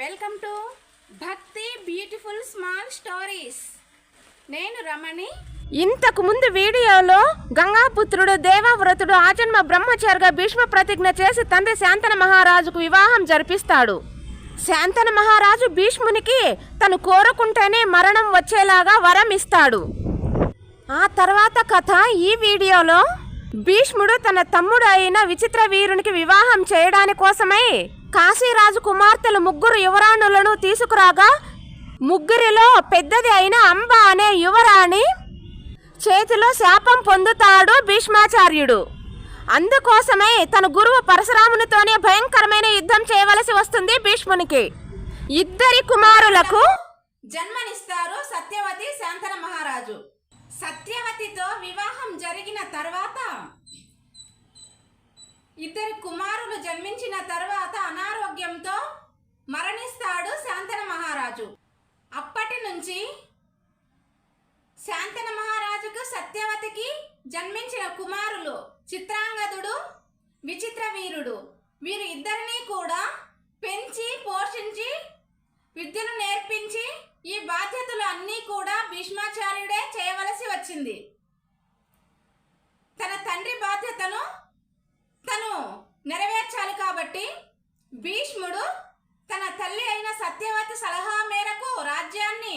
Welcome to Bhakti beautiful small stories. నేను రమణి. ఇంతకు ముందు వీడియోలో గంగాపుత్రుడు దేవవ్రతుడు ఆజన్మ బ్రహ్మచారిగా భీష్మ ప్రతిజ్ఞ చేసి తండ్రి శాంతన మహారాజుకు వివాహం జరిపిస్తాడు. శాంతన మహారాజు భీష్మునికి తను కోరుకుంటేనే మరణం వచ్చేలాగా వరం ఇస్తాడు ఆ తర్వాత కథ ఈ వీడియోలో భీష్ముడు తన తమ్ముడు అయిన విచిత్ర వీరునికి వివాహం చేయడాని కోసమై కాశీరాజు కుమార్తెలు ముగ్గురు యువరాణులను తీసుకురాగా ముగ్గురిలో పెద్దది అయిన అంబ అనే యువరాణి చేతిలో శాపం పొందుతాడు భీష్మాచార్యుడు. అందుకోసమే తన గురువు పరశురామునితోనే భయంకరమైన యుద్ధం చేయవలసి వస్తుంది భీష్మునికి. ఇద్దరి కుమారులకు జన్మనిస్తారు సత్యవతి శాంతన మహారాజు. సత్యవతితో వివాహం జరిగిన తర్వాత ఇద్దరు కుమారులు జన్మించిన తర్వాత అనారోగ్యంతో మరణిస్తాడు శాంతన మహారాజు. అప్పటి నుంచి శాంతన మహారాజుకు సత్యవతికి జన్మించిన కుమారులు చిత్రాంగదుడు విచిత్ర వీరుడు. వీరు ఇద్దరినీ కూడా పెంచి పోషించి విద్యను నేర్పించి ఈ బాధ్యతలు అన్నీ కూడా భీష్మాచార్యుడే చేయవలసి వచ్చింది. తన తండ్రి బాధ్యతను తను నెరవేర్చాలి కాబట్టి భీష్ముడు తన తల్లి అయిన సత్యవతి సలహా మేరకు రాజ్యాన్ని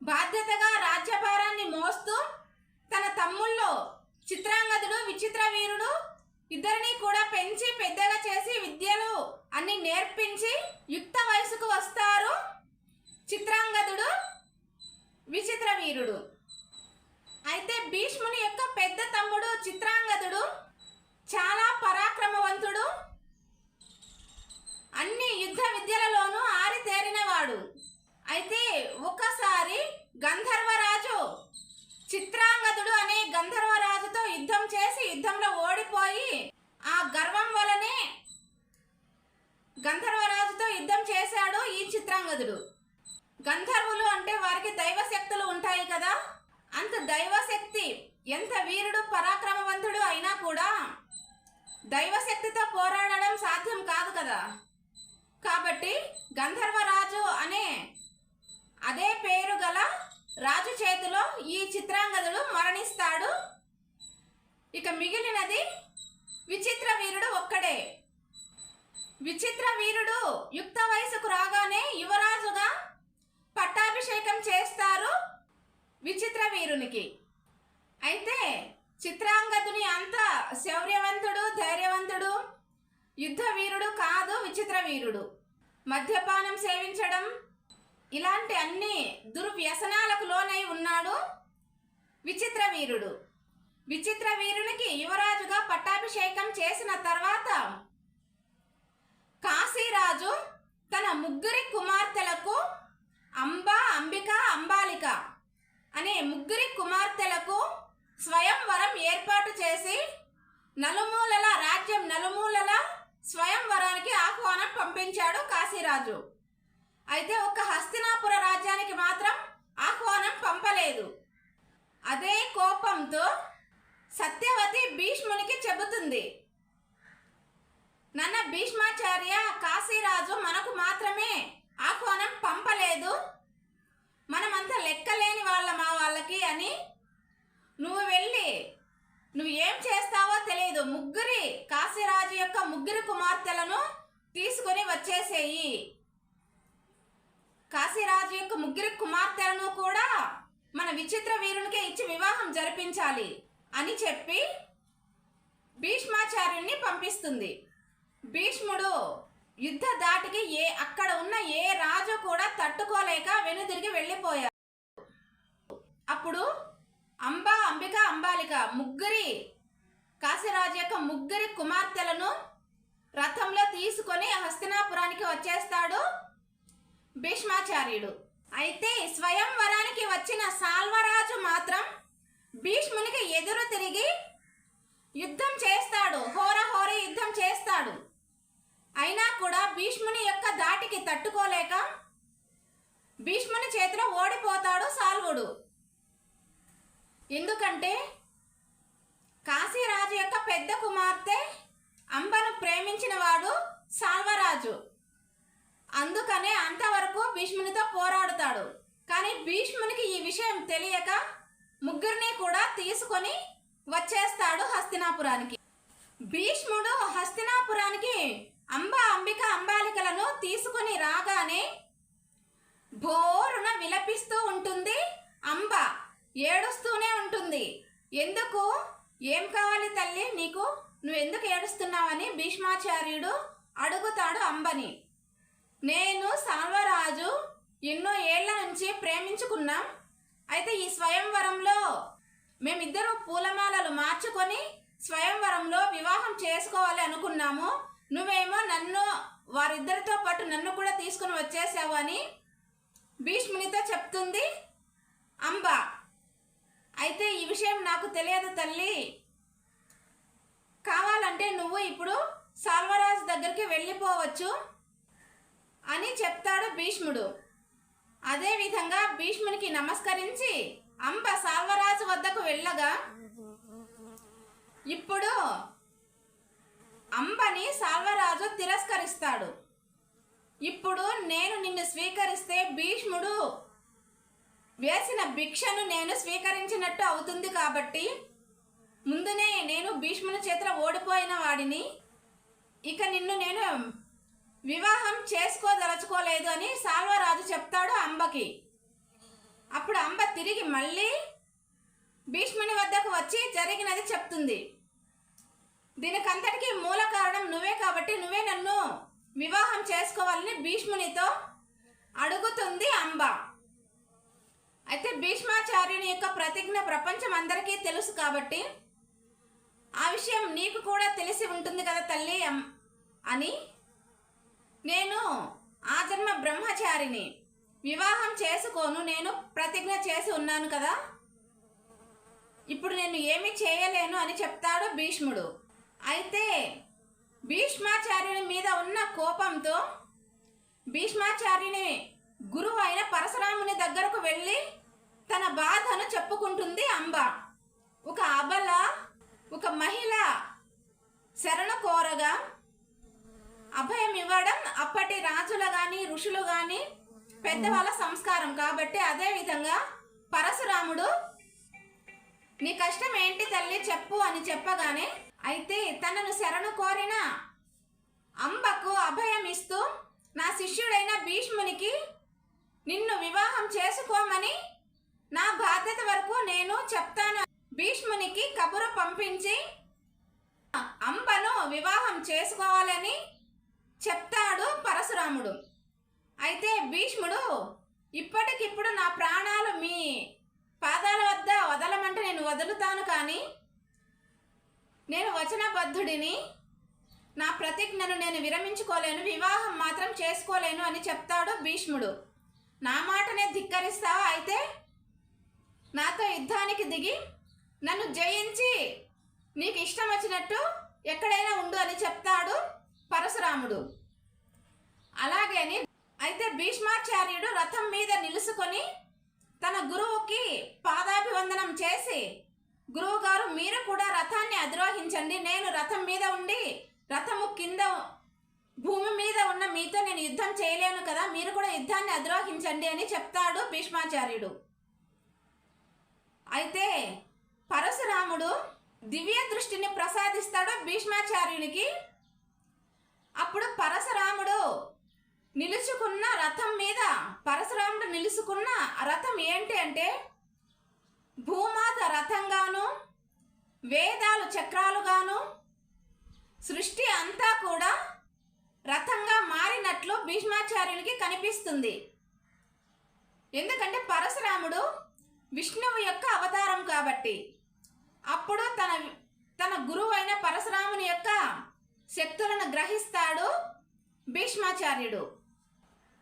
బాధ్యతగా రాజ్యభారాన్ని మోస్తూ తన తమ్ముళ్ళు చిత్రాంగదుడు విచిత్ర వీరుడు ఇద్దరిని కూడా పెంచి పెద్దగా చేసి విద్యలు అన్ని నేర్పించి యుక్త వయసుకు వస్తారు. చిత్రాంగదుడు విచిత్ర వీరుడు అయితే భీష్ముని యొక్క పెద్ద తమ్ముడు చిత్రాంగదుడు చాలా పరాక్రమవంతుడు అన్ని యుద్ధ విద్యలలోనూ ఆరితేరినవాడు. అయితే ఒకసారి గంధర్వరాజు చిత్రాంగదుడు అనే గంధర్వరాజుతో యుద్ధం చేసి యుద్ధంలో ఓడిపోయి ఆ గర్వం వలనే గంధర్వరాజుతో యుద్ధం చేశాడు ఈ చిత్రాంగదుడు. గంధర్వులు అంటే వారికి దైవశక్తులు ఉంటాయి కదా? అంత దైవశక్తి ఎంత వీరుడు పరాక్రమవంతుడు అయినా కూడా దైవశక్తితో పోరాడడం సాధ్యం కాదు కదా? కాబట్టి గంధర్వరాజు అనే అదే పేరు గల రాజు చేతిలో ఈ చిత్రాంగదుడు మరణిస్తాడు. ఇక మిగిలినది విచిత్ర వీరుడు ఒక్కడే. విచిత్ర వీరుడు యుక్త వయసుకు రాగానే యువరాజుగా పట్టాభిషేకం చేస్తారు విచిత్ర వీరునికి. అయితే చిత్రాంగదుని అంత శౌర్యవంతుడు ధైర్యవంతుడు యుద్ధ వీరుడు కాదు విచిత్ర వీరుడు. మద్యపానం సేవించడం ఇలాంటి అన్ని దుర్వ్యసనాలకు లోనై ఉన్నాడు విచిత్ర వీరుడు. విచిత్ర వీరునికి యువరాజుగా పట్టాభిషేకం చేసిన తర్వాత కాశీరాజు తన ముగ్గురి కుమార్తెలకు అంబ అంబిక అంబాలిక అనే ముగ్గురి కుమార్తెలకు స్వయంవరం ఏర్పాటు చేసి నలుమూలల రాజ్యం నలుమూలల స్వయంవరానికి ఆహ్వానం పంపించాడు కాశీరాజు. అయితే ఒక్క హస్తినాపుర రాజ్యానికి మాత్రం ఆహ్వానం పంపలేదు. అదే కోపంతో సత్యవతి భీష్మునికి చెబుతుంది. నన్న భీష్మాచార్య కాశీరాజు మనకు మాత్రమే ఆ కోణం పంపలేదు. మనమంతా లెక్కలేని వాళ్ళ మా వాళ్ళకి అని నువ్వు వెళ్ళి నువ్వు ఏం చేస్తావో తెలియదు. ముగ్గురి కాశీరాజు యొక్క ముగ్గురు కుమార్తెలను తీసుకొని వచ్చేసేయి. కాశీరాజు యొక్క ముగ్గురు కుమార్తెలను కూడా మన విచిత్ర వీరునికే ఇచ్చి వివాహం జరిపించాలి అని చెప్పి భీష్మాచార్యుణ్ణి పంపిస్తుంది. భీష్ముడు యుద్ధ దాటికి ఏ అక్కడ ఉన్న ఏ రాజు కూడా తట్టుకోలేక వెనుదిరిగి వెళ్ళిపోయారు. అప్పుడు అంబ అంబిక అంబాలిక ముగ్గురి కాశీరాజు యొక్క ముగ్గురి కుమార్తెలను రథంలో తీసుకొని హస్తినాపురానికి వచ్చేస్తాడు భీష్మాచార్యుడు. అయితే స్వయంవరానికి వచ్చిన సాల్వరాజు మాత్రం భీష్మునికి ఎదురు తిరిగి యుద్ధం చేస్తాడు. హోరహోర యుద్ధం చేస్తాడు. అయినా కూడా భీష్ముని యొక్క దాటికి తట్టుకోలేక భీష్ముని చేతిలో ఓడిపోతాడు సాల్వుడు. ఎందుకంటే కాశీరాజు యొక్క పెద్ద కుమార్తె అంబను ప్రేమించిన వాడు సాల్వరాజు. అందుకనే అంతవరకు భీష్మునితో పోరాడుతాడు. కానీ భీష్మునికి ఈ విషయం తెలియక ముగ్గురిని కూడా తీసుకొని వచ్చేస్తాడు హస్తినాపురానికి. భీష్ముడు హస్తినాపురానికి అంబ అంబిక అంబాలికలను తీసుకుని రాగానే బోరున విలపిస్తూ ఉంటుంది. అంబ ఏడుస్తూనే ఉంటుంది. ఎందుకు? ఏం కావాలి తల్లి నీకు? నువ్వు ఎందుకు ఏడుస్తున్నావని భీష్మాచార్యుడు అడుగుతాడు అంబని. నేను సాల్వరాజు ఎన్నో ఏళ్ళ నుంచి ప్రేమించుకున్నాం. అయితే ఈ స్వయంవరంలో మేమిద్దరూ పూలమాలలు మార్చుకొని స్వయంవరంలో వివాహం చేసుకోవాలి అనుకున్నాము. నువ్వేమో నన్ను వారిద్దరితో పాటు నన్ను కూడా తీసుకుని వచ్చేసావు అని భీష్మునితో చెప్తుంది అంబ. అయితే ఈ విషయం నాకు తెలియదు తల్లి. కావాలంటే నువ్వు ఇప్పుడు సాల్వరాజు దగ్గరికి వెళ్ళిపోవచ్చు అని చెప్తాడు భీష్ముడు. అదేవిధంగా భీష్మునికి నమస్కరించి అంబ సాల్వరాజు వద్దకు వెళ్ళగా ఇప్పుడు అంబని సాల్వరాజు తిరస్కరిస్తాడు. ఇప్పుడు నేను నిన్ను స్వీకరిస్తే భీష్ముడు వేసిన భిక్షను నేను స్వీకరించినట్టు అవుతుంది కాబట్టి ముందునే నేను భీష్ముని చేతిలో ఓడిపోయిన వాడిని. ఇక నిన్ను నేను వివాహం చేసుకోదలుచుకోలేదు అని సాల్వరాజు చెప్తాడు అంబకి. అప్పుడు అంబ తిరిగి మళ్ళీ భీష్ముని వద్దకు వచ్చి జరిగినది చెప్తుంది. దీనికంతటికీ మూల కారణం నువ్వే కాబట్టి నువ్వే నన్ను వివాహం చేసుకోవాలని భీష్మునితో అడుగుతుంది అంబ. అయితే భీష్మాచార్యుని యొక్క ప్రతిజ్ఞ ప్రపంచం అందరికీ తెలుసు కాబట్టి ఆ విషయం నీకు కూడా తెలిసి ఉంటుంది కదా తల్లి అని నేను ఆ జన్మ బ్రహ్మచారిని వివాహం చేసుకోను నేను ప్రతిజ్ఞ చేసి ఉన్నాను కదా. ఇప్పుడు నేను ఏమీ చేయలేను అని చెప్తాడు భీష్ముడు. అయితే భీష్మాచార్యుని మీద ఉన్న కోపంతో భీష్మాచార్యుని గురువు అయిన పరశురాముని దగ్గరకు వెళ్ళి తన బాధను చెప్పుకుంటుంది అంబ. ఒక అబల ఒక మహిళ శరణు కోరగా అభయం ఇవ్వడం అప్పటి రాజులు కానీ ఋషులు కానీ పెద్దవాళ్ళ సంస్కారం. కాబట్టి అదే విధంగా పరశురాముడు నీ కష్టం ఏంటి తల్లి? చెప్పు అని చెప్పగానే తనను శరణు కోరిన అంబకు అభయం ఇస్తూ నా శిష్యుడైన భీష్మునికి నిన్ను వివాహం చేసుకోమని నా బాధ్యత వరకు నేను చెప్తాను. భీష్మునికి కబురు పంపించి అంబను వివాహం చేసుకోవాలని చెప్తాడు పరశురాముడు. అయితే భీష్ముడు ఇప్పటికిప్పుడు నా ప్రాణాలు మీ పాదాల వద్ద వదలమంటే నేను వదులుతాను కానీ నేను వచనబద్ధుడిని. నా ప్రతిజ్ఞను నేను విరమించుకోలేను వివాహం మాత్రం చేసుకోలేను అని చెప్తాడు భీష్ముడు. నా మాటనే ధిక్కరిస్తావా అయితే? నాతో యుద్ధానికి దిగి నన్ను జయించి నీకు ఇష్టం వచ్చినట్టు ఎక్కడైనా ఉండు అని చెప్తాడు పరశురాముడు. అలాగేని అయితే భీష్మాచార్యుడు రథం మీద నిలుసుకొని తన గురువుకి పాదాభివందనం చేసి గురువుగారు మీరు కూడా రథాన్ని అధిరోహించండి. నేను రథం మీద ఉండి రథము కింద భూమి మీద ఉన్న మీతో నేను యుద్ధం చేయలేను కదా మీరు కూడా యుద్ధాన్ని అధిరోహించండి అని చెప్తాడు భీష్మాచార్యుడు. అయితే పరశురాముడు దివ్య దృష్టిని ప్రసాదిస్తాడు భీష్మాచార్యునికి. అప్పుడు పరశురాముడు నిలుచుకున్న రథం మీద పరశురాముడు నిలుచుకున్న రథం ఏంటి అంటే భూమాత రథంగాను వేదాలు చక్రాలుగాను సృష్టి అంతా కూడా రథంగా మారినట్లు భీష్మాచార్యునికి కనిపిస్తుంది. ఎందుకంటే పరశురాముడు విష్ణువు యొక్క అవతారం కాబట్టి. అప్పుడు తన తన గురువైన పరశురాముని యొక్క శక్తులను గ్రహిస్తాడు భీష్మాచార్యుడు.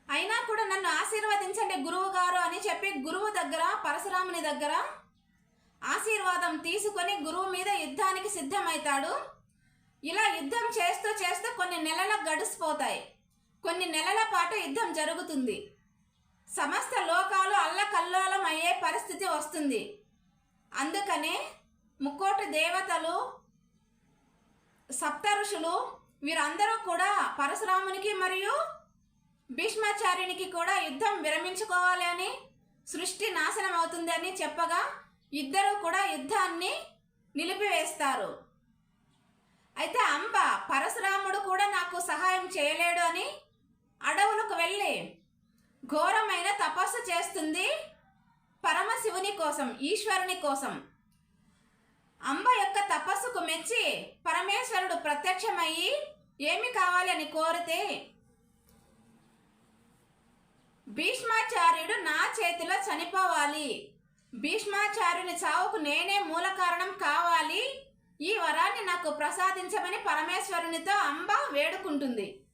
అయినా కూడా నన్ను ఆశీర్వదించండి గురువు గారు అని చెప్పి గురువు దగ్గర పరశురాముని దగ్గర ఆశీర్వాదం తీసుకొని గురువు మీద యుద్ధానికి సిద్ధమవుతాడు ఇలా యుద్ధం చేస్తూ చేస్తూ కొన్ని నెలల గడిచిపోతాయి కొన్ని నెలల పాటు యుద్ధం జరుగుతుంది. సమస్త లోకాలు అల్లకల్లోలం అయ్యే పరిస్థితి వస్తుంది. అందుకనే ముక్కోటి దేవతలు సప్త ఋషులు వీరందరూ కూడా పరశురామునికి మరియు భీష్మాచార్యునికి కూడా యుద్ధం విరమించుకోవాలి అని సృష్టి నాశనం అవుతుంది అని చెప్పగా ఇద్దరు కూడా యుద్ధాన్ని నిలిపివేస్తారు. అయితే అంబ పరశురాముడు కూడా నాకు సహాయం చేయలేడు అని అడవులకు వెళ్ళి ఘోరమైన తపస్సు చేస్తుంది పరమశివుని కోసం ఈశ్వరుని కోసం. అంబ యొక్క తపస్సుకు మెచ్చి పరమేశ్వరుడు ప్రత్యక్షమయ్యి ఏమి కావాలి అని కోరితే భీష్మాచార్యుడు నా చేతిలో చనిపోవాలి. భీష్మాచార్యుని చావుకు నేనే మూల కారణం కావాలి. ఈ వరాన్ని నాకు ప్రసాదించమని పరమేశ్వరునితో అంబ వేడుకుంటుంది.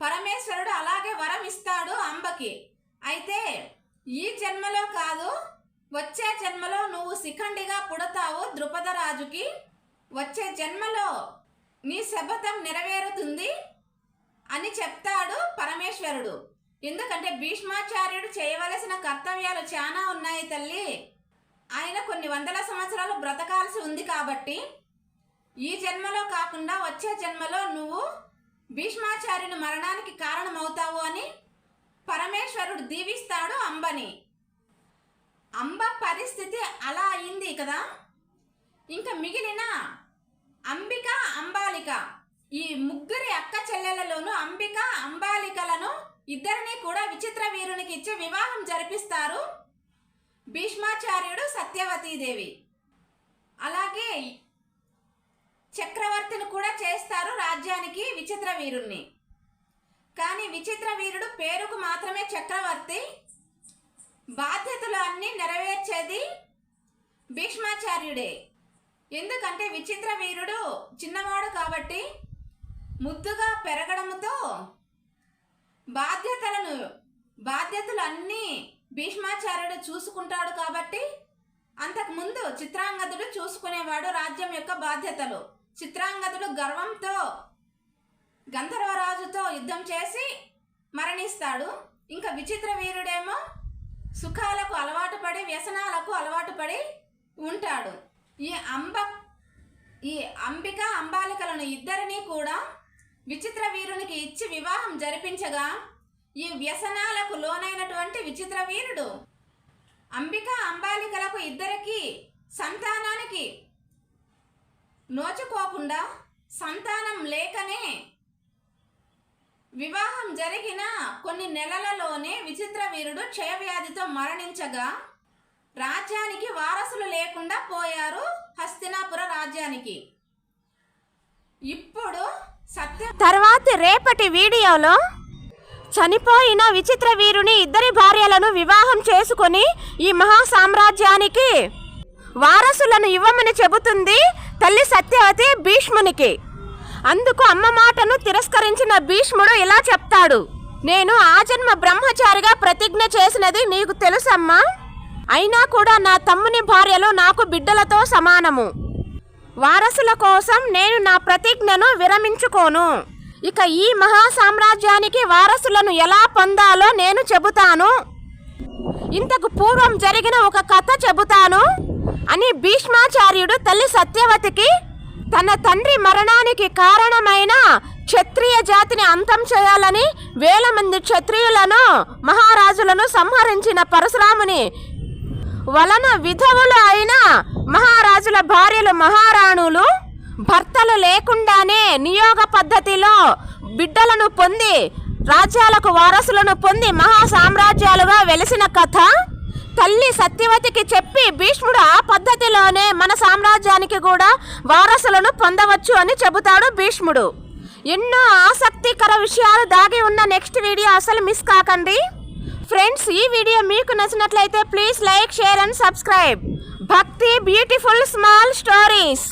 పరమేశ్వరుడు అలాగే వరం ఇస్తాడు అంబకి. అయితే ఈ జన్మలో కాదు వచ్చే జన్మలో నువ్వు శిఖండిగా పుడతావు ద్రుపద రాజుకి వచ్చే జన్మలో నీ శపథం నెరవేరుతుంది అని చెప్తాడు పరమేశ్వరుడు. ఎందుకంటే భీష్మాచార్యుడు చేయవలసిన కర్తవ్యాలు చాలా ఉన్నాయి తల్లి. ఆయన కొన్ని వందల సంవత్సరాలు బ్రతకాల్సి ఉంది కాబట్టి ఈ జన్మలో కాకుండా వచ్చే జన్మలో నువ్వు భీష్మాచార్యుని మరణానికి కారణమవుతావు అని పరమేశ్వరుడు దీవిస్తాడు అంబని. అంబ పరిస్థితి అలా అయింది కదా. ఇంకా మిగిలిన అంబిక అంబాలిక ఈ ముగ్గురి అక్క చెల్లెలలోనూ అంబిక అంబాలికలను ఇద్దరిని కూడా విచిత్ర వీరునికి ఇచ్చి వివాహం జరిపిస్తారు భీష్మాచార్యుడు సత్యవతీదేవి అలాగే చక్రవర్తిని కూడా చేస్తారు రాజ్యానికి విచిత్ర వీరుణ్ణి. కానీ విచిత్ర వీరుడు పేరుకు మాత్రమే చక్రవర్తి. బాధ్యతలు అన్నీ నెరవేర్చేది భీష్మాచార్యుడే. ఎందుకంటే విచిత్ర వీరుడు చిన్నవాడు కాబట్టి ముద్దుగా పెరగడంతో బాధ్యతలను బాధ్యతలు అన్నీ భీష్మాచార్యుడు చూసుకుంటాడు కాబట్టి అంతకుముందు చిత్రాంగదుడు చూసుకునేవాడు రాజ్యం యొక్క బాధ్యతలు. చిత్రాంగదుడు గర్వంతో గంధర్వరాజుతో యుద్ధం చేసి మరణిస్తాడు. ఇంకా విచిత్ర వీరుడేమో సుఖాలకు అలవాటు పడి వ్యసనాలకు అలవాటు పడి ఉంటాడు. ఈ అంబ ఈ అంబిక అంబాలికలను ఇద్దరినీ కూడా విచిత్ర వీరునికి ఇచ్చి వివాహం జరిపించగా ఈ వ్యసనాలకు లోనైనటువంటి విచిత్ర వీరుడు అంబిక అంబాలికలకు ఇద్దరికి సంతానానికి నోచుకోకుండా సంతానం లేకనే వివాహం జరిగిన కొన్ని నెలలలోనే విచిత్ర వీరుడు క్షయవ్యాధితో మరణించగా రాజ్యానికి వారసులు లేకుండా పోయారు హస్తినాపుర రాజ్యానికి. ఇప్పుడు తర్వాతి రేపటి వీడియోలో చనిపోయిన విచిత్ర వీరుని ఇద్దరి భార్యలను వివాహం చేసుకొని ఈ మహా సామ్రాజ్యానికి వారసులను ఇవ్వమని చెబుతుంది తల్లి సత్యవతి భీష్మునికి. అందుకు అమ్మ మాటను తిరస్కరించిన భీష్ముడు ఇలా చెప్తాడు. నేను ఆజన్మ బ్రహ్మచారిగా ప్రతిజ్ఞ చేసినది నీకు తెలుసమ్మా? అయినా కూడా నా తమ్ముని భార్యలు నాకు బిడ్డలతో సమానము. వారసుల కోసం నేను నా ప్రతిజ్ఞను విరమించుకోను. ఇక ఈ మహా సామ్రాజ్యానికి వారసులను ఎలా పొందాలో నేను చెబుతాను. ఇంతకు పూర్వం జరిగిన ఒక కథ చెబుతాను. అని భీష్మాచార్యుడు తల్లి సత్యవతికి తన తండ్రి మరణానికి కారణమైన క్షత్రియ జాతిని అంతం చేయాలని వేల మంది క్షత్రియులను మహారాజులను సంహరించిన పరశురాముని వలన విధవులు అయిన మహారాజుల భార్యలు మహారాణులు భర్తలు లేకుండానే నియోగ పద్ధతిలో బిడ్డలను పొంది రాజ్యాలకు వారసులను పొంది మహా సామ్రాజ్యాలుగా వెలిసిన కథ. తల్లి సత్యవతికి చెప్పి భీష్ముడు ఆ పద్ధతిలోనే మన సామ్రాజ్యానికి కూడా వారసులను పొందవచ్చు అని చెబుతాడు భీష్ముడు. ఎన్నో ఆసక్తికర విషయాలు దాగి ఉన్న నెక్స్ట్ వీడియో అసలు మిస్ కాకండి. ఫ్రెండ్స్ ఈ వీడియో మీకు నచ్చినట్లయితే please like share and subscribe Bhakti beautiful small stories